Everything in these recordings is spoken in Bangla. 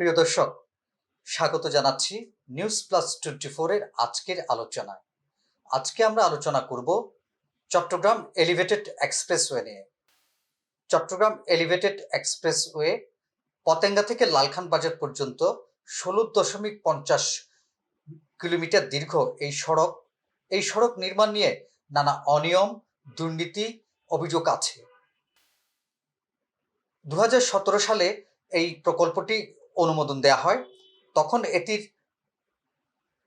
প্রিয় দর্শক, স্বাগত জানাচ্ছি নিউজ প্লাস টোয়েন্টি ফোরের আজকের আলোচনায়। আজকে আমরা আলোচনা করব চট্টগ্রাম এলিভেটেড এক্সপ্রেসওয়ে নিয়ে। চট্টগ্রাম এলিভেটেড এক্সপ্রেসওয়ে পতেঙ্গা থেকে লালখান বাজার পর্যন্ত ষোলো দশমিক পঞ্চাশ কিলোমিটার দীর্ঘ এই সড়ক। এই সড়ক নির্মাণ নিয়ে নানা অনিয়ম, দুর্নীতি অভিযোগ আছে। দু হাজার সতেরো সালে এই প্রকল্পটি অনুমোদন দেওয়া হয়। তখন এটির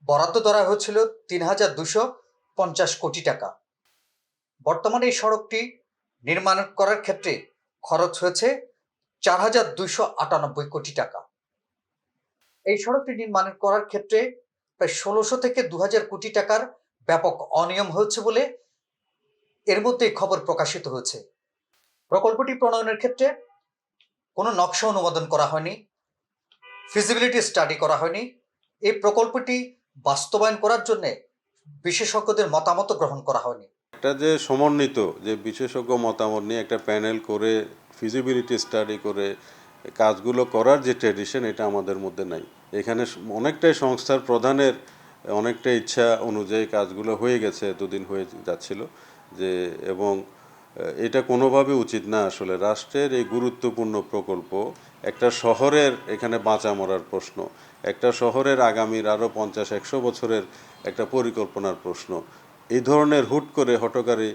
বরাদ্দ ধরা হয়েছিল তিন হাজার দুশো পঞ্চাশ কোটি টাকা। বর্তমানে এই সড়কটি নির্মাণ করার ক্ষেত্রে খরচ হয়েছে চার হাজার দুইশো আটানব্বই কোটি টাকা। এই সড়কটি নির্মাণ করার ক্ষেত্রে প্রায় ষোলোশো থেকে দু হাজার কোটি টাকার ব্যাপক অনিয়ম হয়েছে বলে এর মধ্যে খবর প্রকাশিত হয়েছে। প্রকল্পটি প্রণয়নের ক্ষেত্রে কোনো নকশা অনুমোদন করা হয়নি। ফিজিবিলিটি স্টাডি করা হয়নি। এই প্রকল্পটি বাস্তবায়ন করার জন্য বিশেষজ্ঞদের মতামত গ্রহণ করা হয়নি। একটা যে সমন্বিত, যে বিশেষজ্ঞ মতামত নিয়ে একটা প্যানেল করে ফিজিবিলিটি স্টাডি করে কাজগুলো করার যে ট্রেডিশন এটা আমাদের মধ্যে নাই। এখানে অনেকটাই সংস্থার প্রধানের অনেকটা ইচ্ছা অনুযায়ী কাজগুলো হয়ে গেছে, এতদিন হয়ে যাচ্ছিল যে, এবং এটা কোনোভাবে উচিত না। আসলে রাষ্ট্রের এই গুরুত্বপূর্ণ প্রকল্প একটা শহরের এখানে বাঁচা মরার প্রশ্ন, একটা শহরের আগামীর আরও পঞ্চাশ, একশো বছরের একটা পরিকল্পনার প্রশ্ন। এই ধরনের হুট করে হটকারী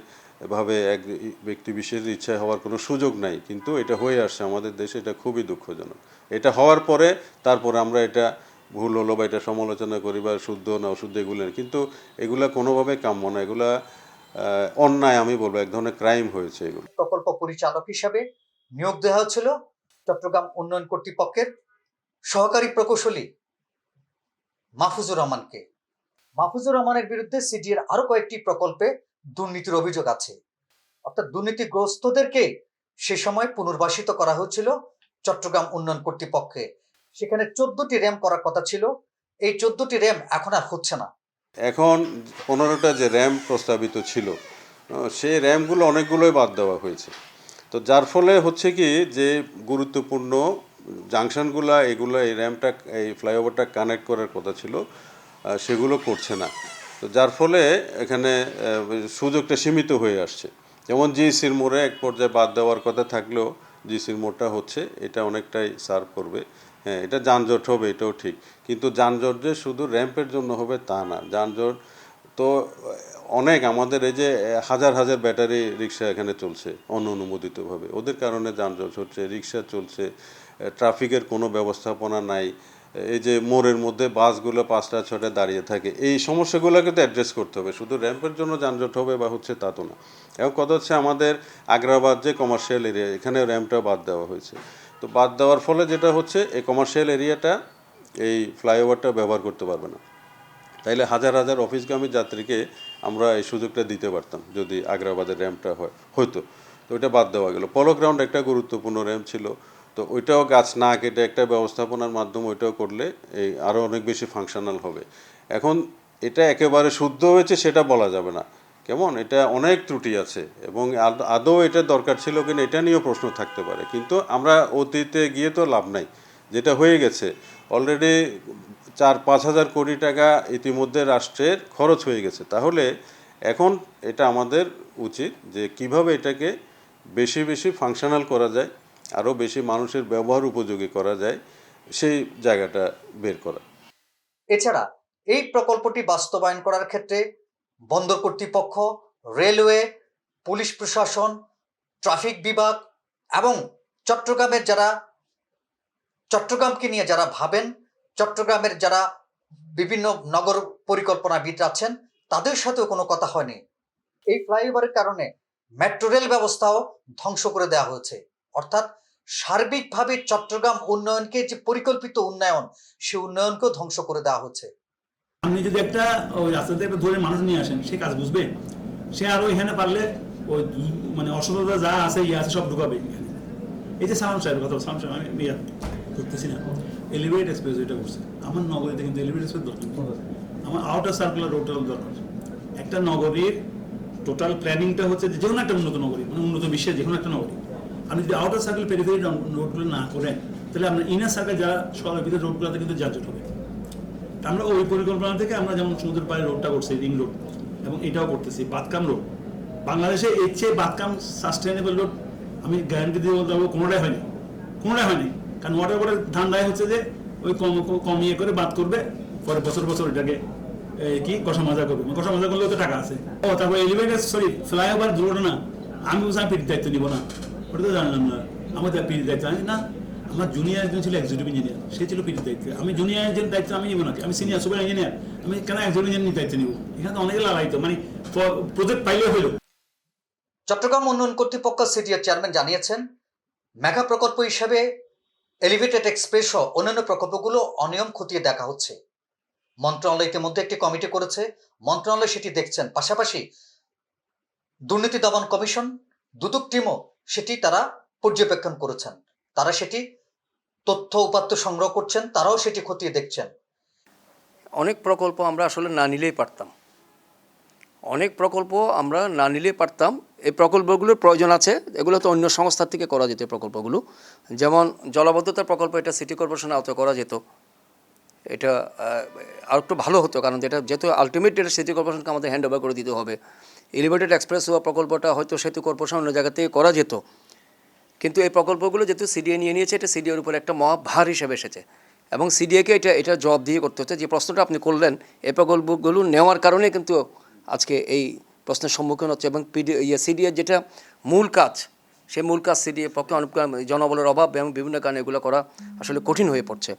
ভাবে এক ব্যক্তি বিশেষের ইচ্ছা হওয়ার কোনো সুযোগ নাই, কিন্তু এটা হয়ে আসছে আমাদের দেশে, এটা খুবই দুঃখজনক। এটা হওয়ার পরে তারপরে আমরা এটা ভুল হলো বা এটা সমালোচনা করি বা শুদ্ধ না অশুদ্ধ এগুলো কিন্তু এগুলা কোনোভাবে কাম্য না, এগুলা অন্যায় আমি বলব, এক ধরনের ক্রাইম হয়েছে এগুলো। প্রকল্প পরিচালক হিসাবে নিয়োগ দেওয়া হয়েছিল চট্টগ্রাম উন্নয়ন কর্তৃপক্ষের সহকারী প্রকৌশলী মাহফুজুর রহমানকে। মাহফুজুর রহমানের বিরুদ্ধে সিডিএর আরও কয়েকটি প্রকল্পে দুর্নীতির অভিযোগ আছে। অর্থাৎ দুর্নীতিগ্রস্তদেরকে সে সময় পুনর্বাসিত করা হয়েছিল চট্টগ্রাম উন্নয়ন কর্তৃপক্ষে। সেখানে চোদ্দটি র্যাম করার কথা ছিল। এই চোদ্দটি র্যাম এখন আর হচ্ছে না। এখন পনেরোটা যে র্যাম প্রস্তাবিত ছিল, সেই র্যামগুলো অনেকগুলোই বাদ দেওয়া হয়েছে। তো যার ফলে হচ্ছে কি যে গুরুত্বপূর্ণ জাংশনগুলা, এগুলো, এই র্যাম্পটা এই ফ্লাইওভারটা কানেক্ট করার কথা ছিল সেগুলো করছে না। তো যার ফলে এখানে সুযোগটা সীমিত হয়ে আসছে। যেমন জিসির মোড়ে এক পর্যায়ে বাদ দেওয়ার কথা থাকলেও জিসির মোড়টা হচ্ছে, এটা অনেকটাই সার্ভ করবে। হ্যাঁ এটা যানজট হবে, এটাও ঠিক। কিন্তু যানজট যে শুধু র্যাম্পের জন্য হবে তা না। যানজট তো, অনেক আমাদের এই যে, হাজার হাজার ব্যাটারি রিক্সা এখানে চলছে, অননুমোদিতভাবে। ওদের কারণে যানজট হচ্ছে, রিক্সা চলছে ট্রাফিকের কোনো ব্যবস্থাপনা নাই, এই যে মোড়ের মধ্যে বাসগুলো পাঁচটা ছটা দাঁড়িয়ে থাকে, এই সমস্যাগুলোকে তো অ্যাড্রেস করতে হবে। শুধু র্যাম্পের জন্য যানজট হবে বা হচ্ছে তা তো না। এবং কথা হচ্ছে আমাদের আগ্রাবাদ যে কমার্শিয়াল এরিয়া এখানে র্যাম্পটা বাদ দেওয়া হয়েছে। তো বাদ দেওয়ার ফলে যেটা হচ্ছে, এই কমার্শিয়াল এরিয়াটা এই ফ্লাইওভারটা ব্যবহার করতে পারবে না। তাইলে হাজার হাজার অফিসগামী যাত্রীকে আমরা এই সুযোগটা দিতে পারতাম, যদি আগ্রাবাদের র্যাম্পটা হয়। হয়তো। তো ওইটা বাদ দেওয়া গেল। পলো গ্রাউন্ড একটা গুরুত্বপূর্ণ র্যাম্প ছিল। তো ওইটাও গাছ না কেটে একটা ব্যবস্থাপনার মাধ্যমে ওইটাও করলে এই আরও অনেক বেশি ফাংশনাল হবে। এখন এটা একেবারে শুদ্ধ হয়েছে সেটা বলা যাবে না। কেমন? এটা অনেক ত্রুটি আছে এবং আদ- এটা দরকার ছিল কিনা এটা নিয়েও প্রশ্ন থাকতে পারে। কিন্তু আমরা অতীতে গিয়ে তো লাভ নাই। যেটা হয়ে গেছে অলরেডি চার, পাঁচ হাজার কোটি টাকা ইতিমধ্যে রাষ্ট্রের খরচ হয়ে গেছে। তাহলে এখন এটা আমাদের উচিত যে কীভাবে এটাকে বেশি বেশি ফাংশনাল করা যায়, আরও বেশি মানুষের ব্যবহার উপযোগী করা যায়, সেই জায়গাটা বের করা। এছাড়া এই প্রকল্পটি বাস্তবায়ন করার ক্ষেত্রে বন্দর কর্তৃপক্ষ, রেলওয়ে, পুলিশ প্রশাসন, ট্রাফিক বিভাগ এবং চট্টগ্রামের যারা, চট্টগ্রামকে নিয়ে যারা ভাবেন চট্টগ্রামের যারা বিভিন্ন নগর পরিকল্পনাবিদ আছেন, তাদের সাথেও কোনো কথা হয়নি। এই ফ্লাইওভারের কারণে মেট্রো রেল ব্যবস্থাও ধ্বংস করে দেওয়া হয়েছে। অর্থাৎ সার্বিকভাবে চট্টগ্রাম উন্নয়নকে যে পরিকল্পিত উন্নয়ন, সে উন্নয়নকেও ধ্বংস করে দেওয়া হচ্ছে। আপনি যদি একটা ওই রাস্তা থেকে ধরে মানুষ নিয়ে আসেন, সে কাজ বুঝবে। সে আরও এখানে পারলে ওই মানে অসততা যা আছে ইয়ে আছে, সব ঢুকাবে। এই যে সালাম সাহেবের কথা, সালাম সাহেব, আমি করতেছি না। এলিভেট এক্সপ্রেস এটা করছে। আমার নগরীতে কিন্তু এলিভেট এক্সপ্রেস দরকার আমার আউটার সার্কুলার রোডটা দরকার একটা নগরীর টোটাল প্ল্যানিংটা হচ্ছে যে কোনো একটা উন্নত নগরী মানে উন্নত বিশ্বের যে কোনো একটা নগরী। আপনি যদি আউটার সার্কেল পেরিফেরি রোডগুলো না করেন তাহলে আমরা ইনার সার্কেল যারা শহরের ভিতরে রোডগুলোতে কিন্তু যানজট হবে। তা আমরা ওই পরিকল্পনা থেকে আমরা যেমন সমুদ্র পাড়ে রোডটা করছি রিং রোড এবং এটাও করতেছি বাতকাম রোড বাংলাদেশে এর চেয়ে বাতকাম সাস্টেনেবল রোড আমি গ্যারান্টি দিয়ে বলতে পারব কোনোটাই হয়নি। কোনোটাই হয়নি। কারণ ওয়াটার বোর্ডের ধান্দায় হচ্ছে যে ওই কম কমিয়ে করে বাদ করবে, পরে বছর বছর এটাকে কি কষা মাজা করবে। কষা মাজা করলেও তো টাকা আছে। ও, তারপর এলিভেটার সরি ফ্লাইওভার দুর্ঘটনা, আমি আমি পিঠ দায়িত্ব নিব না। ওটা তো জানলাম না। আমার তো পিঠ দায়িত্ব, আমি না, আমার জুনিয়র একজন ছিল এক্সিকিউটিভ ইঞ্জিনিয়ার সে ছিল পিঠ দায়িত্ব। আমি জুনিয়র একজন দায়িত্ব আমি নিব না, আমি সিনিয়র সুপার ইঞ্জিনিয়ার আমি কেন একজন ইঞ্জিনিয়ার দায়িত্ব নিব? এখানে অনেকে লাগাইতো মানে প্রজেক্ট পাইলে হইল চট্টগ্রাম উন্নয়ন কর্তৃপক্ষ সিডিএর চেয়ারম্যান জানিয়েছেন মেগা প্রকল্প হিসাবে এলিভেটেড এক্সপ্রেস সহ অন্যান্য প্রকল্পগুলো অনিয়ম খতিয়ে দেখা হচ্ছে। মন্ত্রণালয় ইতিমধ্যে একটি কমিটি করেছে। মন্ত্রণালয় সেটি দেখছেন। পাশাপাশি দুর্নীতি দমন কমিশন, দুদক টিমও সেটি তারা পর্যবেক্ষণ করেছেন। তারা সেটি তথ্য উপাত্ত সংগ্রহ করছেন, তারাও সেটি খতিয়ে দেখছেন। অনেক প্রকল্প আমরা আসলে না নিলেই পারতাম। অনেক প্রকল্প আমরা না নিলেই পারতাম। এই প্রকল্পগুলোর প্রয়োজন আছে। এগুলো তো অন্য সংস্থার থেকে করা যেত প্রকল্পগুলো। যেমন জলাবদ্ধতা প্রকল্প এটা সিটি কর্পোরেশনের আওতায় করা যেত। এটা আর একটু ভালো হতো কারণ এটা যেহেতু আলটিমেট এটা সিটি কর্পোরেশনকে আমাদের হ্যান্ড ওভার করে দিতে হবে। এলিভেটেড এক্সপ্রেস ওয়া প্রকল্পটা হয়তো সেতু কর্পোরেশন অন্য জায়গা থেকে করা যেত। কিন্তু এই প্রকল্পগুলো যেহেতু সিডিএ নিয়ে নিয়েছে, এটা সিডিএর উপর একটা মহা ভার হিসেবে এসেছে। এবং সিডিএকে এটা এটা জবাব দিয়ে করতে হচ্ছে। যে প্রশ্নটা আপনি করলেন, এই প্রকল্পগুলো নেওয়ার কারণে কিন্তু আজকে এই প্রশ্নের সম্মুখীন হচ্ছে এবং পিডি ইয়ে সিডিএর যেটা মূল কাজ সেই মূল কাজ সিডিএ পক্ষে অনেক জনবলের অভাব এবং বিভিন্ন কারণে এগুলো করা আসলে কঠিন হয়ে পড়ছে।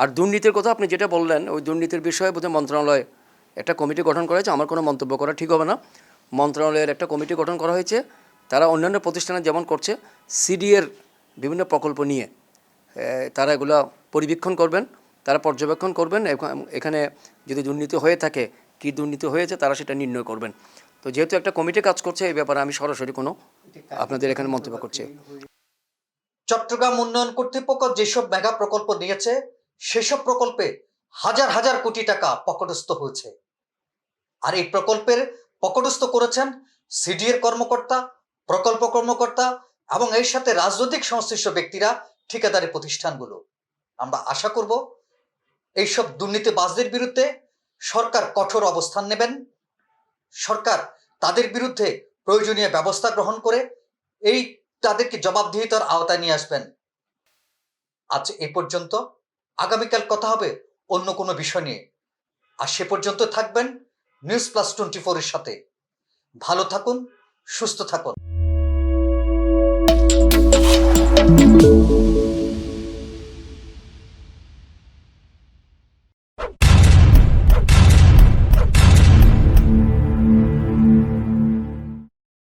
আর দুর্নীতির কথা আপনি যেটা বললেন, ওই দুর্নীতির বিষয়ে বোধহয় মন্ত্রণালয় একটা কমিটি গঠন করা হয়েছে। আমার কোনো মন্তব্য করা ঠিক হবে না। মন্ত্রণালয়ের একটা কমিটি গঠন করা হয়েছে। তারা অন্যান্য প্রতিষ্ঠানে যেমন করছে, সিডিএর বিভিন্ন প্রকল্প নিয়ে তারা এগুলা পরিবীক্ষণ করবেন, তারা পর্যবেক্ষণ করবেন এখানে যদি দুর্নীতি হয়ে থাকে, কী দুর্নীতি হয়েছে, তারা সেটা নির্ণয় করবেন। তো যেহেতু একটা কমিটি কাজ করছে, এই ব্যাপারে আমি সরাসরি কোনো আপনাদের এখানে মন্তব্য করছি। চট্টগ্রাম উন্নয়ন কর্তৃপক্ষ যেসব মেগা প্রকল্প নিয়েছে সেসব প্রকল্পে হাজার হাজার কোটি টাকা পকটস্থ হয়েছে। আর এই প্রকল্পের পকটস্থ করেছেন সিডিএর কর্মকর্তা, প্রকল্প কর্মকর্তা এবং এর সাথে রাজনৈতিক সংশ্লিষ্ট ব্যক্তিরা, ঠিকাদারি প্রতিষ্ঠানগুলো। আমরা আশা করব এইসব দুর্নীতিবাজদের বিরুদ্ধে সরকার কঠোর অবস্থান নেবেন। সরকার তাদের বিরুদ্ধে প্রয়োজনীয় ব্যবস্থা গ্রহণ করে এই তাদেরকে জবাবদিহিতার আওতায় নিয়ে আসবেন। আজ এ পর্যন্ত। আগামীকাল কথা হবে অন্য কোনো বিষয় নিয়ে। আর সে পর্যন্ত থাকবেন নিউজ প্লাস টোয়েন্টি ফোরের সাথে। ভালো থাকুন, সুস্থ থাকুন।